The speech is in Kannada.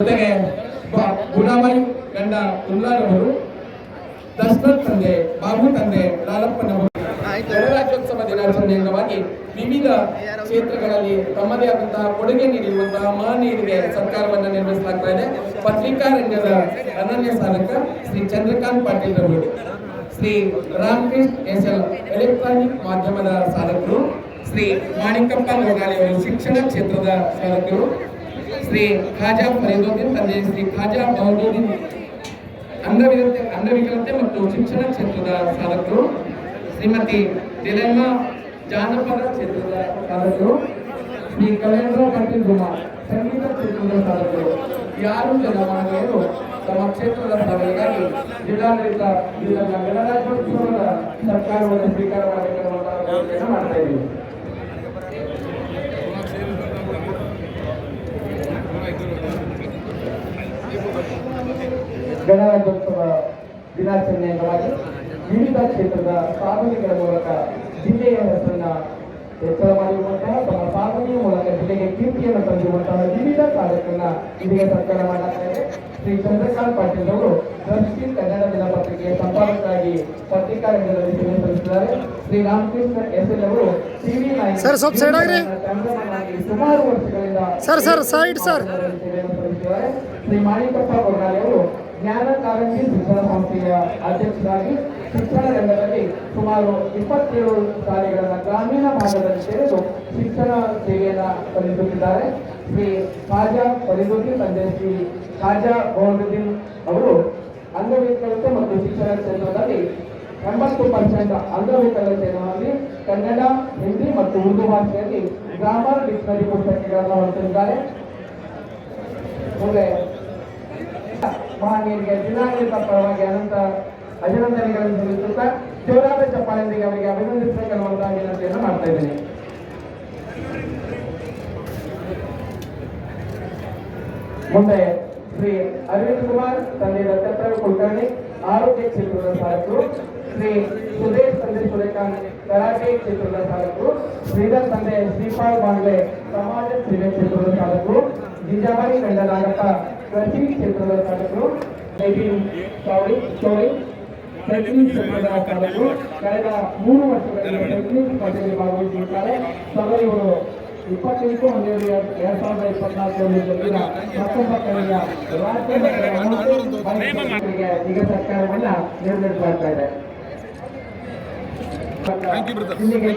ಜೊತೆಗೆ ಬ- ಗಂಡ ಉಲ್ಲಾರವರು ದಶರಥ್ ತಂದೆ, ಬಾಬು ತಂದೆ, ಲಾಲಪ್ಪನವರು ಗಣರಾಜ್ಯೋತ್ಸವ ದಿನಾಚರಣೆ ಅಂಗವಾಗಿ ವಿವಿಧ ಕ್ಷೇತ್ರಗಳಲ್ಲಿ ತಮ್ಮದೇ ಆದಂತಹ ಕೊಡುಗೆ ನೀಡಿರುವಂತಹ ಮಹನೀಯರಿಗೆ ಸರ್ಕಾರವನ್ನು ನಿರ್ವಹಿಸಲಾಗ್ತಾ ಇದೆ. ರಂಗದ ಅನನ್ಯ ಸಾಧಕ ಶ್ರೀ ಚಂದ್ರಕಾಂತ್ ಪಾಟೀಲ್ ರವರು Shri Ramakrishna S L electronic ಮಾಧ್ಯಮದ ಸಾಧಕರು, ಶ್ರೀ ಮಾಣಿಕಪ್ಪ ಗೋಗಾಳಿ ಶಿಕ್ಷಣ ಕ್ಷೇತ್ರದ ಸಾಧಕರು ಶ್ರೀ ಖಾಜಾ ಫರೀದುದ್ದೀನ್ ತಂದೆ ಶ್ರೀ ಖಾಜಾ ಮಹದೂದ್ದೀನ್ ಅಂಗವಿಕಲತೆ ಅಂಗವಿಕಲತೆ ಮತ್ತು ಶಿಕ್ಷಣ ಕ್ಷೇತ್ರದ ಸಾಧಕರು ಶ್ರೀಮತಿ ತೆಲಂಗ ಜಾನಪದ ಕ್ಷೇತ್ರದ ಸಾಧಕರು ಶ್ರೀ ಕಲೇಂದ್ರ ಪಾಟೀಲ್ ಕುಮಾರ್ ಸಂಗೀತ ಕ್ಷೇತ್ರದ ಸಾಧಕರು ಯಾರು ಜನ ಮಹಿಳೆಯರು ತಮ್ಮ ಕ್ಷೇತ್ರದ ಸಾಧನೆಗಾಗಿ ಜಿಲ್ಲಾಡಳಿತ ಇದನ್ನ ಗಣರಾಜ್ಯೋತ್ಸವದ ಸರ್ಕಾರವನ್ನು ಸ್ವೀಕಾರ ಮಾಡಬೇಕೆನ್ನುವಂತಹ ವ್ಯವಸ್ಥೆಯನ್ನು ಮಾಡ್ತಾ ಇದ್ದೀವಿ ಗಣರಾಜ್ಯೋತ್ಸವ ದಿನಾಚರಣೆ ಅಂಗವಾಗಿ ವಿವಿಧ ಕ್ಷೇತ್ರದ ಸಾಧನೆಗಳ ಮೂಲಕ ಜಿಲ್ಲೆಯ ಹೆಸರನ್ನ ಹೆಚ್ಚಳ ಮಾಡಿರುವಂತಹ ತಮ್ಮ ಸಾಧನೆಯ ಮೂಲಕ ಜಿಲ್ಲೆಗೆ ಕೀರ್ತಿಯನ್ನು ತಂದಿರುವಂತಹ ವಿವಿಧ ಕಾರ್ಯಕ್ರಮ ಇದೀಗ ಸರ್ಕಾರ ಮಾಡ್ತಾ ಇದೆ ಶ್ರೀ ಚಂದ್ರಕಾಂತ್ ಪಾಟೀಲ್ ಅವರು ದೃಷ್ಟಿ ಕನ್ನಡ ದಿನಪತ್ರಿಕೆಯ ಸಂಪಾದಕರಾಗಿ ಪತ್ರಿಕಾ ರಂಗದಲ್ಲಿ ಸೇವೆ ಸಲ್ಲಿಸಿದ್ದಾರೆ ಶ್ರೀ ರಾಮಕೃಷ್ಣ ಎಸ್ ಎಲ್ ಅವರು ಟಿವಿ ಸರ್, ಸ್ವಲ್ಪ ಆಗ್ರಿ. ಸುಮಾರು ವರ್ಷಗಳಿಂದ ಸರ್, ಸರ್, ಸೈಡ್ ಸರ್. ಸೇವೆಯನ್ನು ಸಲ್ಲಿಸಿದ್ದಾರೆ ಶ್ರೀ ಮಾಣಿಕಪ್ಪ ಅವರು ಜ್ಞಾನ ಕಾರಂಜಿ ಶಿಕ್ಷಣ ಸಂಸ್ಥೆಯ ಅಧ್ಯಕ್ಷರಾಗಿ ಶಿಕ್ಷಣ ರಂಗದಲ್ಲಿ ಸುಮಾರು ಇಪ್ಪತ್ತೇಳು ಶಾಲೆಗಳನ್ನು ಗ್ರಾಮೀಣ ಭಾಗದಲ್ಲಿ ತೆರೆದು ಶಿಕ್ಷಣ ಸೇವೆಯನ್ನು ಸಲ್ಲಿಸುತ್ತಿದ್ದಾರೆ ಶ್ರೀ ಖಾಜಾ ಫರೀದುದ್ದೀನ್ ತಂದೆ ಶ್ರೀ ಖಾಜಾ ಬಹುರುದ್ದೀನ್ ಅವರು ಅಂಗವಿಕಲತೆ ಮತ್ತು ಶಿಕ್ಷಣ ಕ್ಷೇತ್ರದಲ್ಲಿ ಎಂಬತ್ತು ಪರ್ಸೆಂಟ್ ಅಂಗವಿಕಲತೆಯಲ್ಲಿ ಕನ್ನಡ, ಹಿಂದಿ ಮತ್ತು ಉರ್ದು ಭಾಷೆಯಲ್ಲಿ ಗ್ರಾಮರ್ ಡಿಕ್ಷನರಿ ಪುಸ್ತಕಗಳನ್ನು ಹೊರತಿದ್ದಾರೆ ಮುಂದೆ ಮಹನೀಯರಿಗೆ, ಜಿಲ್ಲಾಡಳಿತ ಪರವಾಗಿ ಅನಂತ ಅಭಿನಂದನೆಗಳನ್ನು ಸಲ್ಲಿಸುತ್ತಾ ಜೋರಾದ ಚಪ್ಪಾಳೆಯೊಂದಿಗೆ ಅವರಿಗೆ ಅಭಿನಂದಿಸಬೇಕೆನ್ನುವಂತಹ ವಿನಂತಿಯನ್ನು ಮಾಡ್ತಾ ಇದ್ದೀನಿ. ಮುಂದೆ ಶ್ರೀ ಅರವಿಂದ್ ಕುಮಾರ್, ತಂದೆ ದತ್ತಾತ್ರೇಯ ಕುಲಕರ್ಣಿ, ಆರೋಗ್ಯ ಕ್ಷೇತ್ರದ ಸಾಧಕರು ಶ್ರೀ ಸುದೇಶ್ ತಂದೆ ಸೂರ್ಯಕಾಂತ್ ಕರಾಟೆ ಕ್ಷೇತ್ರದ ಸಾಧಕರು ಶ್ರೀಧರ್ ತಂದೆ ಶ್ರೀಪಾಲ್ ಬಾಂಗ್ಲೆ, ಸಮಾಜ ಸೇವೆ ಕ್ಷೇತ್ರದ ಸಾಧಕರು ಜಿಜಾಬಾಯಿ ಕಂಡನಾಗಪ್ಪ ಕೃಷಿ ಕ್ಷೇತ್ರದ ಸಾಧಕರು ನೈತಿನ್ ಚೌಳಿ ಚೌಳಿ ಟೆಕ್ನಿಕ್ ಕ್ಷೇತ್ರದ ಸಾಧಕರು ಕಳೆದ ಮೂರು ವರ್ಷಗಳಿಂದ ಟೆಕ್ನಿಕ್ ಸ್ಪರ್ಧೆಯಲ್ಲಿ ಭಾಗವಹಿಸಿರುತ್ತಾರೆ. ಸದಾ ಇವರು ಇಪ್ಪತ್ತೆಂಟು ಹನ್ನೆರಡು ಎರಡ್ ಸಾವಿರದ ಇಪ್ಪತ್ನಾಲ್ಕರಲ್ಲಿ ಜರುಗಿದ ಹತ್ತೊಂಬತ್ತನೆಯ ರಾಷ್ಟ್ರೀಯ ಈಗ ಸರ್ಕಾರವನ್ನ ನಿರ್ಧರಿಸಲಾಗ್ತಾ ಇದೆ ಇಲ್ಲಿಗೆ